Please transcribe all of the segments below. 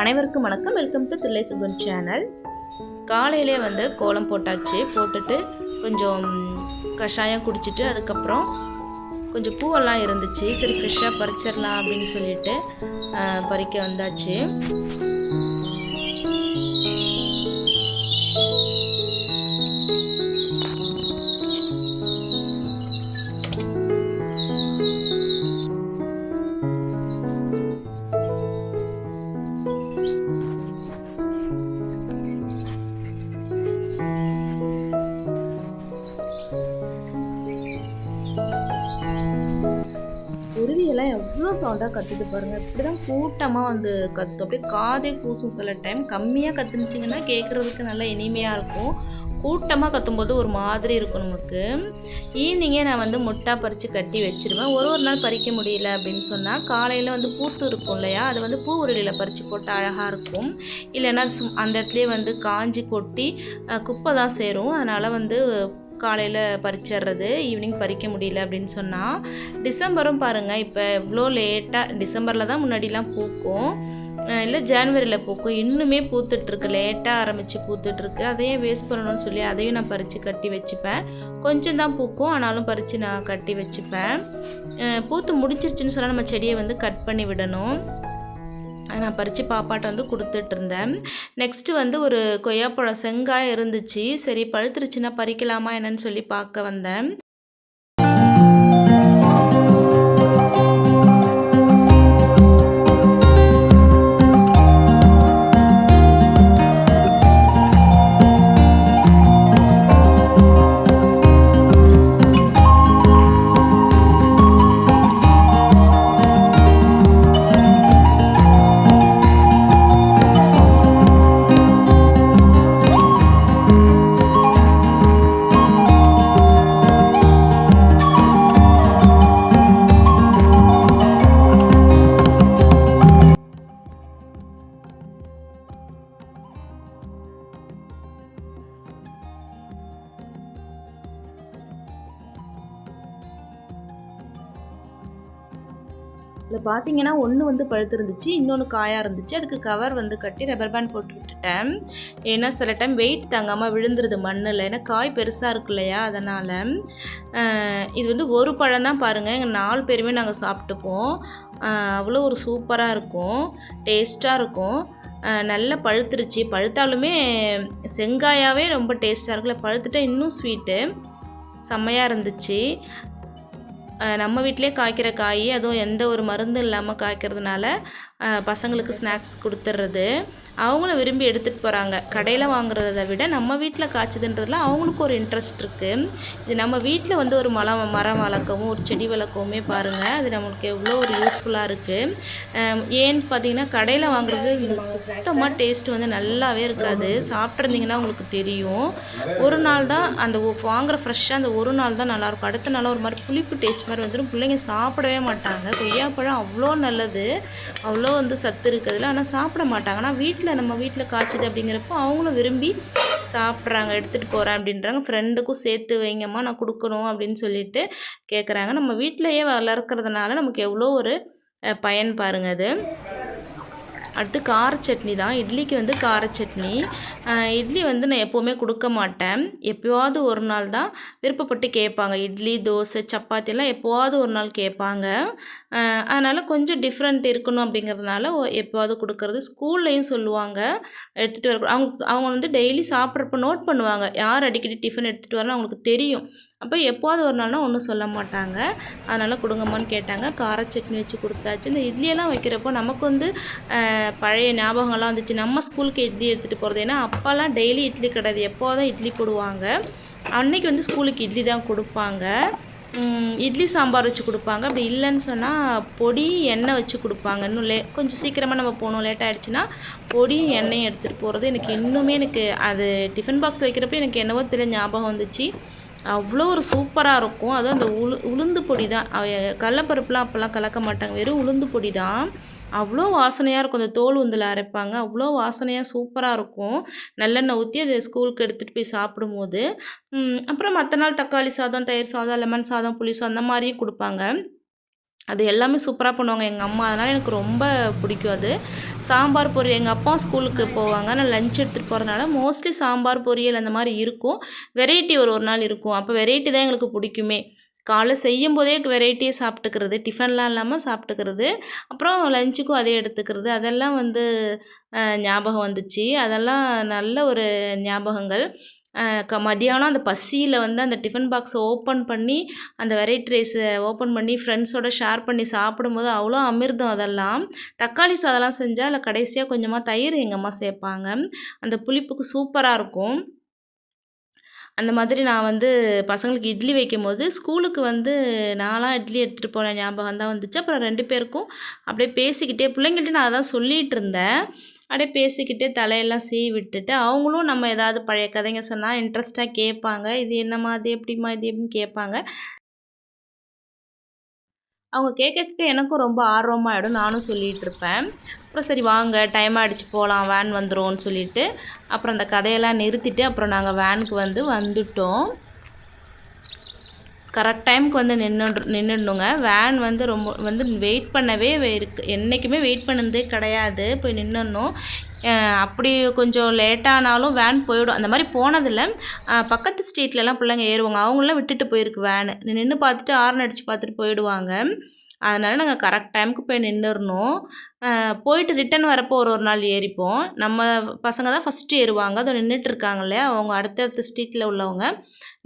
அனைவருக்கும் வணக்கம். Welcome to Thillai Sugan channel காலையிலே வந்து கோலம் போட்டாச்சு. போட்டுட்டு கொஞ்சம் கஷாயம் குடிச்சிட்டு அதுக்கப்புறம் கொஞ்சம் பூவெல்லாம் இருந்துச்சு. சரி ஃப்ரெஷ்ஷாக பறிச்சிடலாம் அப்படின்னு சொல்லிட்டு பறிக்க வந்தாச்சு. எவ்வளோ சவுண்டாக கற்றுட்டு பாருங்கள் இப்படி தான் கூட்டமாக வந்து கத்தும். அப்படியே காதே கூசும் சில டைம் கம்மியாக கத்துனுச்சிங்கன்னா கேட்குறதுக்கு நல்லா இனிமையாக இருக்கும். கூட்டமாக கத்தும்போது ஒரு மாதிரி இருக்கும் நமக்கு. ஈவினிங்கே நான் வந்து முட்டா பறித்து கட்டி வச்சிருவேன். ஒரு ஒரு நாள் பறிக்க முடியல அப்படின்னு சொன்னால் காலையில் வந்து பூத்து இருக்கும் இல்லையா? அது வந்து பூ உருளியில் பறித்து போட்டு அழகாக இருக்கும். இல்லைன்னா அந்த இடத்துலேயே வந்து காஞ்சி கொட்டி குப்பை தான் சேரும். அதனால் வந்து காலையில் பறிச்சிடுறது ஈவினிங் பறிக்க முடியல அப்படின்னு சொன்னால் டிசம்பரும் பாருங்கள் இப்போ இவ்வளோ லேட்டாக டிசம்பரில் தான் முன்னாடிலாம் பூக்கும். இல்லை ஜான்வரியில் பூக்கும். இன்னுமே பூத்துட்ருக்கு லேட்டாக ஆரம்பித்து பூத்துட்ருக்கு. அதையும் வேஸ்ட் பண்ணணும்னு சொல்லி அதையும் நான் பறித்து கட்டி வச்சுப்பேன். கொஞ்சம் தான் பூக்கும் ஆனாலும் பறித்து நான் கட்டி வச்சுப்பேன். பூத்து முடிச்சிருச்சுன்னு சொன்னால் நம்ம செடியை வந்து கட் பண்ணி விடணும். நான் பறித்து பாப்பாட்ட வந்து கொடுத்துட்டு இருந்தேன் நெக்ஸ்ட்டு வந்து ஒரு கொய்யாப்பழம் செங்காய் இருந்துச்சு. சரி பழுத்துருச்சுன்னா பறிக்கலாமா என்னன்னு சொல்லி பார்க்க வந்தேன். இதில் பார்த்தீங்கன்னா ஒன்று வந்து பழுத்திருந்துச்சு இன்னொன்று காயாக இருந்துச்சு. அதுக்கு கவர் வந்து கட்டி ரப்பர் பேண்ட் போட்டு விட்டுட்டேன். ஏன்னா சில டைம் வெயிட் தாங்காமல் விழுந்துருது மண்ணில். ஏன்னா காய் பெருசாக இருக்கு இல்லையா அதனால். இது வந்து ஒரு பழம் தான் பாருங்கள் எங்கள் நாலு பேருமே நாங்கள் சாப்பிட்டுப்போம். அவ்வளோ ஒரு சூப்பராக இருக்கும். டேஸ்ட்டாக இருக்கும். நல்லா பழுத்துருச்சு. பழுத்தாலுமே செங்காயாகவே ரொம்ப டேஸ்ட்டாக இருக்குல்ல பழுத்துட்டா இன்னும் ஸ்வீட்டு செம்மையாக இருந்துச்சு. நம்ம வீட்டிலே காய்க்கிற காய் அதுவும் எந்த ஒரு மருந்தும் இல்லாமல் காய்க்கிறதுனால பசங்களுக்கு ஸ்நாக்ஸ் கொடுத்துட்றது அவங்களும் விரும்பி எடுத்துகிட்டு போகிறாங்க கடையில் வாங்குறத விட நம்ம வீட்டில் காய்ச்சதுன்றதுல அவங்களுக்கும் ஒரு இன்ட்ரெஸ்ட் இருக்குது இது நம்ம வீட்டில் வந்து ஒரு மரம் மரம் வளர்க்கவும் ஒரு செடி வளர்க்கவுமே பாருங்கள் அது நம்மளுக்கு எவ்வளோ ஒரு யூஸ்ஃபுல்லாக இருக்குது ஏன்னு பார்த்தீங்கன்னா கடையில் வாங்குறது சுத்தமாக டேஸ்ட் வந்து நல்லாவே இருக்காது. சாப்பிட்ருந்தீங்கன்னா உங்களுக்கு தெரியும். ஒரு நாள் தான் அந்த வாங்குற ஃப்ரெஷ்ஷாக அந்த ஒரு நாள் தான் நல்லாயிருக்கும் அடுத்த நாள் ஒரு மாதிரி புளிப்பு டேஸ்ட் மாதிரி வந்துடும் பிள்ளைங்க சாப்பிடவே மாட்டாங்க. கொய்யாப்பழம் அவ்வளோ நல்லது. அவ்வளோ வந்து சத்து இருக்குதுல ஆனால் சாப்பிட மாட்டாங்க. ஆனால் வீட்டில் நம்ம வீட்டில் காய்ச்சது அப்படிங்கிறப்போ அவங்களும் விரும்பி சாப்பிட்றாங்க எடுத்துகிட்டு போகிறேன் அப்படின்றாங்க. ஃப்ரெண்டுக்கும் சேர்த்து வைங்கம்மா நான் கொடுக்கணும் அப்படின்னு சொல்லிட்டு கேட்குறாங்க நம்ம வீட்டிலையே வளர்க்குறதுனால நமக்கு எவ்வளோ ஒரு பயன் பாருங்க அது. அடுத்து கார சட்னி தான். இட்லிக்கு வந்து கார சட்னி. இட்லி வந்து நான் எப்போவுமே கொடுக்க மாட்டேன். எப்போவாவது ஒரு நாள் தான் விருப்பப்பட்டு கேட்பாங்க. இட்லி தோசை சப்பாத்தி எல்லாம் எப்போவாவது ஒரு நாள் கேட்பாங்க. அதனால் கொஞ்சம் டிஃப்ரெண்ட் இருக்கணும் அப்படிங்கிறதுனால எப்போவாவது கொடுக்கறது. ஸ்கூல்லையும் சொல்லுவாங்க. எடுத்துகிட்டு வர அவங்க அவங்க வந்து டெய்லி சாப்பிட்றப்ப நோட் பண்ணுவாங்க. யார் அடிக்கடி டிஃபன் எடுத்துகிட்டு வரலாம் அவங்களுக்கு தெரியும். அப்போ எப்போவாவது ஒரு நாள்னா ஒன்றும் சொல்ல மாட்டாங்க. அதனால் கொடுங்கம்மான்னு கேட்டாங்க. கார சட்னி வச்சு கொடுத்தாச்சு. இந்த இட்லியெல்லாம் வைக்கிறப்போ நமக்கு வந்து பழைய ஞாபகம்லாம் வந்துச்சு. நம்ம ஸ்கூலுக்கு இட்லி எடுத்துகிட்டு போகிறது ஏன்னா அப்போல்லாம் டெய்லி இட்லி கிடையாது. எப்போ தான் இட்லி போடுவாங்க. அன்னைக்கு வந்து ஸ்கூலுக்கு இட்லி தான் கொடுப்பாங்க. இட்லி சாம்பார் வச்சு கொடுப்பாங்க. அப்படி இல்லைன்னு சொன்னால் பொடி எண்ணெய் வச்சு கொடுப்பாங்க. இன்னும் லே கொஞ்சம் சீக்கிரமாக நம்ம போகணும். லேட் ஆகிடுச்சுன்னா பொடியும் எண்ணெயும் எடுத்துகிட்டு போகிறது எனக்கு இன்னுமே எனக்கு அது டிஃபன் பாக்ஸ் வைக்கிறப்ப எனக்கு என்னவோ தெரியல ஞாபகம் வந்துச்சு. அவ்வளோ ஒரு சூப்பராக இருக்கும். அதுவும் அந்த உளு உளுந்து பொடி தான். கடலப்பருப்புலாம் அப்போல்லாம் கலக்க மாட்டாங்க. வெறும் உளுந்து பொடி தான். அவ்வளோ வாசனையாக இருக்கும். அந்த தோல் உந்தில் அரைப்பாங்க. அவ்வளோ வாசனையாக சூப்பராக இருக்கும். நல்லெண்ணெய் ஊற்றி அதை ஸ்கூலுக்கு எடுத்துகிட்டு போய் சாப்பிடும்போது. அப்புறம் மற்ற நாள் தக்காளி சாதம் தயிர் சாதம் லெமன் சாதம் புளி சாதம் அந்த மாதிரியும் கொடுப்பாங்க. அது எல்லாமே சூப்பராக பண்ணுவாங்க எங்கள் அம்மா. அதனால் எனக்கு ரொம்ப பிடிக்கும் அது. சாம்பார் பொரியல் எங்கள் அப்பா ஸ்கூலுக்கு போவாங்க. நான் லஞ்ச் எடுத்துகிட்டு போகிறதுனால மோஸ்ட்லி சாம்பார் பொரியல் அந்த மாதிரி இருக்கும். வெரைட்டி ஒரு ஒரு நாள் இருக்கும். அப்போ வெரைட்டி தான் எங்களுக்கு பிடிக்குமே. காலைல செய்யும் போதே வெரைட்டியாக சாப்பிட்டுக்கிறது டிஃபன்லாம் இல்லாமல் சாப்பிட்டுக்கிறது அப்புறம் லஞ்சுக்கும் அதே எடுத்துக்கிறது. அதெல்லாம் வந்து ஞாபகம் வந்துச்சு. அதெல்லாம் நல்ல ஒரு ஞாபகங்கள். க மதியானம் அந்த பசியில் வந்து அந்த டிஃபன் பாக்ஸை ஓப்பன் பண்ணி அந்த வெரைட்டி ரைஸை ஓப்பன் பண்ணி ஃப்ரெண்ட்ஸோடு ஷேர் பண்ணி சாப்பிடும்போது அவ்வளோ அமிர்தம் அதெல்லாம். தக்காளி சாதம்லாம் செஞ்சால் அதில் கடைசியாக கொஞ்சமாக தயிர் எங்கள் அம்மா சேர்ப்பாங்க. அந்த புளிப்புக்கு சூப்பராக இருக்கும். அந்த மாதிரி நான் வந்து பசங்களுக்கு இட்லி வைக்கும் போது ஸ்கூலுக்கு வந்து நான்லாம் இட்லி எடுத்துகிட்டு போன ஞாபகம் தான் வந்துச்சு. அப்புறம் ரெண்டு பேருக்கும் அப்படியே பேசிக்கிட்டே பிள்ளைங்கள்ட்ட நான் அதான் சொல்லிகிட்டு இருந்தேன். அப்படியே பேசிக்கிட்டே தலையெல்லாம் சீவி விட்டுட்டு அவங்களும் நம்ம ஏதாவது பழைய கதைங்க சொன்னால் இன்ட்ரெஸ்ட்டாக கேட்பாங்க. இது என்னம்மா அது எப்படிம்மா இது எப்படின்னு கேட்பாங்க. அவங்க கேட்க கேட்க எனக்கும் ரொம்ப ஆர்வமாகிடும் நானும் சொல்லிகிட்டு இருப்பேன் அப்புறம் சரி வாங்க டைம் ஆகிடுச்சு போகலாம் வேன் வந்துடும்னு சொல்லிவிட்டு அப்புறம் அந்த கதையெல்லாம் நிறுத்திட்டு அப்புறம் நாங்கள் வேனுக்கு வந்து வந்துட்டோம். கரெக்ட் டைமுக்கு வந்து நின்று நின்றுடணுங்க வேன் வந்து ரொம்ப வந்து வெயிட் பண்ணவே இருக்கு. என்றைக்குமே வெயிட் பண்ணதே கிடையாது. போய் நின்றுடணும் அப்படி கொஞ்சம் லேட்டானாலும் வேன் போயிடும். அந்த மாதிரி போனதில்லை. பக்கத்து ஸ்ட்ரீட்லலாம் பிள்ளைங்க ஏறுவாங்க. அவங்களாம் விட்டுட்டு போயிருக்கு வேனு நின்று பார்த்துட்டு ஆர்ன் அடித்து பார்த்துட்டு போயிடுவாங்க. அதனால் நாங்கள் கரெக்ட் டைமுக்கு போய் நின்றுடணும் போயிட்டு ரிட்டன் வரப்போ ஒரு ஒரு நாள் ஏறிப்போம். நம்ம பசங்க தான் ஃபஸ்ட்டு ஏறுவாங்க. அதை நின்றுட்டு இருக்காங்க இல்லையா? அவங்க அடுத்தடுத்த ஸ்ட்ரீட்டில் உள்ளவங்க.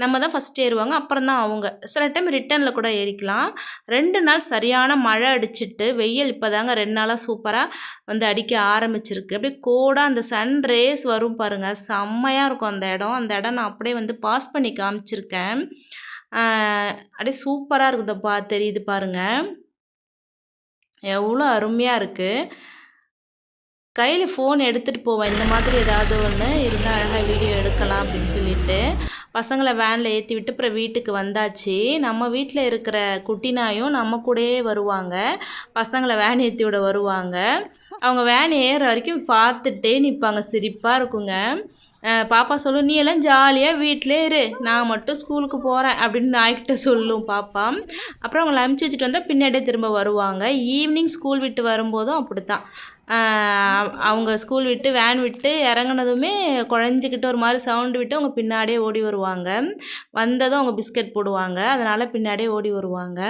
நம்ம தான் ஃபஸ்ட் ஏறுவாங்க. அப்புறம் தான் அவங்க. சில டைம் ரிட்டனில் கூட ஏறிக்கலாம். ரெண்டு நாள் சரியான மழை அடிச்சிட்டு வெயில் இப்போ தாங்க ரெண்டு நாளாக சூப்பராக வந்து அடிக்க ஆரம்பிச்சிருக்கு. அப்படியே கோடாக அந்த சன் ரேஸ் வரும் பாருங்கள் செம்மையாக இருக்கும் அந்த இடம். அந்த இடம் நான் அப்படியே வந்து பாஸ் பண்ணி காமிச்சிருக்கேன். அப்படியே சூப்பராக இருக்குதுப்பா தெரியுது பாருங்கள் எவ்வளோ அருமையாக இருக்குது கையில் ஃபோன் எடுத்துகிட்டு போவேன். இந்த மாதிரி ஏதாவது ஒன்று இருந்தால் அழகாக வீடியோ எடுக்கலாம் அப்படின்னு சொல்லிட்டு. பசங்களை வேனில் ஏற்றி விட்டு அப்புறம் வீட்டுக்கு வந்தாச்சு. நம்ம வீட்டில் இருக்கிற குட்டினாயும் நம்ம கூடயே வருவாங்க. பசங்களை வேன் ஏற்றி விட வருவாங்க. அவங்க வேன் ஏறுற வரைக்கும் பார்த்துட்டே நிற்பாங்க சிரிப்பாக இருக்குங்க. பாப்பா சொல்லும் நீ எல்லாம் ஜாலியாக வீட்டிலே இரு. நான் மட்டும் ஸ்கூலுக்கு போகிறேன் அப்படின்னு நாய்கிட்ட சொல்லும் பாப்பா. அப்புறம் அவங்களை அனுப்பிச்சி வச்சுட்டு வந்தால் பின்னாடியே திரும்ப வருவாங்க. ஈவினிங் ஸ்கூல் விட்டு வரும்போதும் அப்படி தான் அவங்க ஸ்கூல் விட்டு வேன் விட்டு இறங்குனதுமே குழஞ்சிக்கிட்டு ஒரு மாதிரி சவுண்டு விட்டு அவங்க பின்னாடியே ஓடி வருவாங்க. வந்ததும் அவங்க பிஸ்கட் போடுவாங்க. அதனால் பின்னாடியே ஓடி வருவாங்க.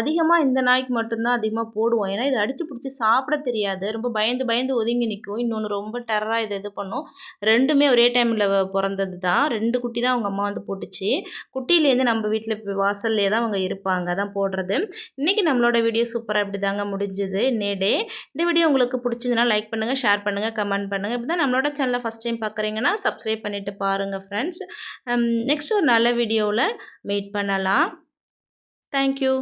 அதிகமாக இந்த நாய்க்கு மட்டும்தான் அதிகமாக போடுவோம். ஏன்னா இது அடித்து பிடிச்சி சாப்பிட தெரியாது. ரொம்ப பயந்து பயந்து ஒதுங்கி நிற்கும் இன்னொன்று ரொம்ப டெரராக இதை இது பண்ணும். ரெண்டுமே ஒரே டைமில் பிறந்தது தான். ரெண்டு குட்டி தான் அவங்க அம்மா வந்து போட்டுச்சு. குட்டியிலேருந்து நம்ம வீட்டில் வாசல்லே தான் அவங்க இருப்பாங்க. தான் போடுறது. இன்றைக்கி நம்மளோட வீடியோ சூப்பராக இப்படி தாங்க முடிஞ்சுது நேடே இந்த வீடியோ உங்களுக்கு பிடிச்சிருந்துன்னா லைக் பண்ணுங்கள் ஷேர் பண்ணுங்கள் கமெண்ட் பண்ணுங்கள் இப்படி தான் நம்மளோட சேனலை ஃபஸ்ட் டைம் பார்க்குறீங்கன்னா சப்ஸ்கிரைப் பண்ணிவிட்டு பாருங்கள் ஃப்ரெண்ட்ஸ். நெக்ஸ்ட் ஒரு நல்ல வீடியோவில் மீட் பண்ணலாம். தேங்க்யூ.